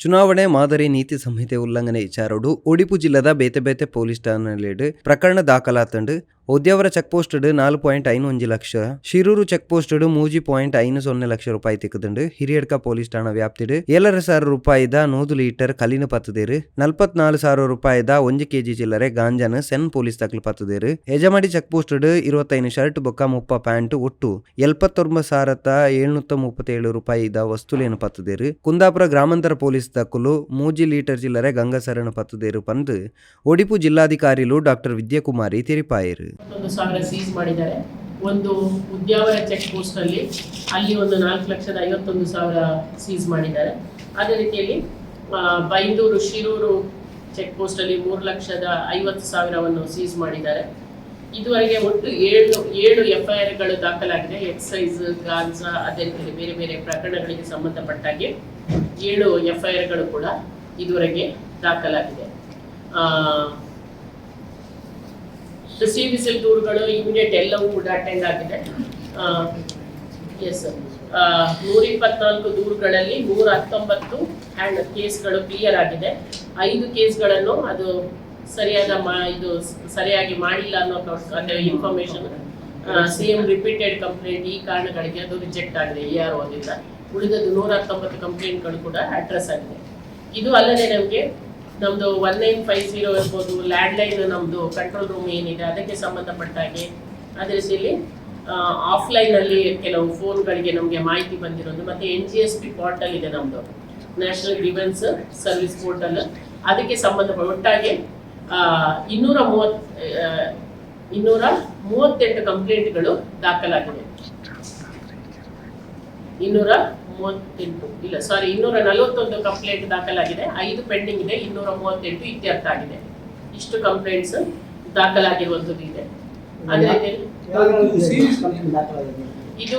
ಚುನಾವಣೆ ಮಾದರಿ ನೀತಿ ಸಂಹಿತೆ ಉಲ್ಲಂಘನೆ ವಿಚಾರಡು ಉಡುಪು ಜಿಲ್ಲದ ಬೇತೆ ಬೇತೆ ಪೊಲೀಸ್ ಠಾಣೆಲೆಡ್ ಪ್ರಕರಣ ದಾಖಲಾತಂಡು ಉದ್ಯಾವರ ಚೆಕ್ ಪೋಸ್ಟ್ ನಾಲು ಪಾಯಿಂಟ್ ಐನು ಒಂಜಿ ಲಕ್ಷ, ಶಿರೂರು ಚೆಕ್ ಪೋಸ್ಟ್ ಮೂಜಿ ಪಾಯಿಂಟ್ ಐನು ಸೊನ್ನೆ ಲಕ್ಷ ರೂಪಾಯಿ ತಿಕ್ಕದುಂಡು. ಹಿರಿಯಡ್ಕ ಪೊಲೀಸ್ ಠಾಣಾ ವ್ಯಾಪ್ತಿಡ್. ಏಳರ ಸಾವಿರ ರೂಪಾಯಿದ ನೂದು ಲೀಟರ್ ಕಲಿನ ಪತ್ತದೇರು ನಲ್ಪತ್ನಾಲು ಸಾವಿರ ರೂಪಾಯಿದ ಒಂಜಿ ಕೆಜಿ ಚಿಲ್ಲರೆ ಗಾಂಜಾನ ಸೆನ್ ಪೊಲೀಸ್ ತಕ್ಲು ಪತ್ತದೇರು ಯಜಮಾಡಿ ಚೆಕ್ ಪೋಸ್ಟ್ ಇರುವತ್ತೈದು ಶರ್ಟ್, ಬೊಕ್ಕ ಮುಪ್ಪ ಪ್ಯಾಂಟ್ ಒಟ್ಟು ಎಲ್ಪತ್ತೊಂಬತ್ತು ಸಾವಿರದ ಏಳ್ನೂತ್ತ ಮುಪ್ಪತ್ತೇಳು ರೂಪಾಯಿದ ವಸ್ತುಲೇನು ಪತ್ತದೇರು ಕುಂದಾಪುರ ಗ್ರಾಮಾಂತರ ಪೊಲೀಸ್ ತಕ್ಕಲು ಮೂಜಿ ಲೀಟರ್ ಚಿಲ್ಲರೆ ಗಂಗಸರಣ ಪತ್ತದೇರು ಪಂದು. ಒಡಿಪು ಜಿಲ್ಲಾಧಿಕಾರಿಲು ಡಾಕ್ಟರ್ ವಿದ್ಯಾಕುಮಾರಿ ತಿರಿಪಾಯರು. ಒಂದು ಸಾವಿರ ಸೀಸ್ ಮಾಡಿದ್ದಾರೆ. ಒಂದು ಉದ್ಯಾವರ ಚೆಕ್ ಪೋಸ್ಟ್ ಅಲ್ಲಿ ಅಲ್ಲಿ ಒಂದು ನಾಲ್ಕು ಲಕ್ಷದ ಐವತ್ತೊಂದು ಸಾವಿರ ಸೀಸ್ ಮಾಡಿದ್ದಾರೆ. ಅದೇ ರೀತಿಯಲ್ಲಿ ಬೈಂದೂರು, ಶಿರೂರು ಚೆಕ್ ಪೋಸ್ಟಲ್ಲಿ ಮೂರು ಲಕ್ಷದ ಐವತ್ತು ಸಾವಿರವನ್ನು ಸೀಸ್ ಮಾಡಿದ್ದಾರೆ. ಇದುವರೆಗೆ ಒಟ್ಟು ಏಳು ಏಳು ಎಫ್ ಐ ಆರ್ಗಳು ದಾಖಲಾಗಿದೆ. ಎಕ್ಸೈಸ್ ಗಾಂಜಾ ಅದೇ ರೀತಿಯಲ್ಲಿ ಬೇರೆ ಬೇರೆ ಪ್ರಕರಣಗಳಿಗೆ ಸಂಬಂಧಪಟ್ಟಾಗೆ ಏಳು ಎಫ್ ಐ ಆರ್ಗಳು ಕೂಡ ಇದುವರೆಗೆ ದಾಖಲಾಗಿದೆ. ಸಿ ವಿಸಿಲ್ ದೂರುಗಳು ಇಮಿಡಿಯೇಟ್ ಎಲ್ಲವೂ ಕೂಡ ಅಟೆಂಡ್ ಆಗಿದೆ ಎಸ್ ನೂರ ಇಪ್ಪತ್ನಾಲ್ಕು ದೂರುಗಳಲ್ಲಿ ನೂರ ಹತ್ತೊಂಬತ್ತು ಹ್ಯಾಂಡ್ ಕೇಸ್ಗಳು ಕ್ಲಿಯರ್ ಆಗಿದೆ. ಐದು ಕೇಸ್ಗಳನ್ನು ಅದು ಸರಿಯಾದ ಮಾ, ಇದು ಸರಿಯಾಗಿ ಮಾಡಿಲ್ಲ ಅನ್ನೋ information C M repeated complaint ಈ ಕಾರಣಗಳಿಗೆ ಅದು ರಿಜೆಕ್ಟ್ ಆಗಿದೆ ಎ ಆರ್ ಓದಿಂದ ಉಳಿದದ್ದು ನೂರ ಹತ್ತೊಂಬತ್ತು ಕಂಪ್ಲೇಂಟ್ಗಳು ಕೂಡ ಅಡ್ರೆಸ್ ಆಗಿದೆ. ಇದು ಅಲ್ಲದೆ ನಮಗೆ ನಮ್ಮದು ಒನ್ ನೈನ್ ಫೈವ್ ಜೀರೋ ಇರ್ಬೋದು ಲ್ಯಾಂಡ್ಲೈನ್ ನಮ್ಮದು ಕಂಟ್ರೋಲ್ ರೂಮ್ ಏನಿದೆ, ಅದಕ್ಕೆ ಸಂಬಂಧಪಟ್ಟ ಹಾಗೆ ಅದೇ ರೀತಿಯಲ್ಲಿ ಆಫ್ಲೈನಲ್ಲಿ ಕೆಲವು ಫೋನ್ಗಳಿಗೆ ನಮಗೆ ಮಾಹಿತಿ ಬಂದಿರೋದು. ಮತ್ತು N G S P portal ಇದೆ ನಮ್ಮದು ನ್ಯಾಷನಲ್ ಡಿಫೆನ್ಸ್ ಸರ್ವಿಸ್ ಪೋರ್ಟಲ್ ಅದಕ್ಕೆ ಸಂಬಂಧಪಟ್ಟ ಒಟ್ಟಾಗಿ ಇನ್ನೂರ ಮೂವತ್ ಇನ್ನೂರ ಮೂವತ್ತೆಂಟು ಕಂಪ್ಲೇಂಟ್ಗಳು ದಾಖಲಾಗಿದೆ ಇನ್ನೂರ ಮೂವತ್ತೆಂಟು. ಇಲ್ಲ ಸಾರಿ ಇನ್ನೂರ ನಲವತ್ತೊಂದು ಕಂಪ್ಲೇಂಟ್ ದಾಖಲಾಗಿದೆ. ಐದು ಪೆಂಡಿಂಗ್ ಇದೆ ಇನ್ನೂರ ಮೂವತ್ತೆಂಟು ಇತ್ಯರ್ಥ ಆಗಿದೆ. ಇಷ್ಟು ಕಂಪ್ಲೇಂಟ್ಸ್ ದಾಖಲಾಗಿರುವಂಥದ್ದು ಇದೆ. ಅದೇ ಇದು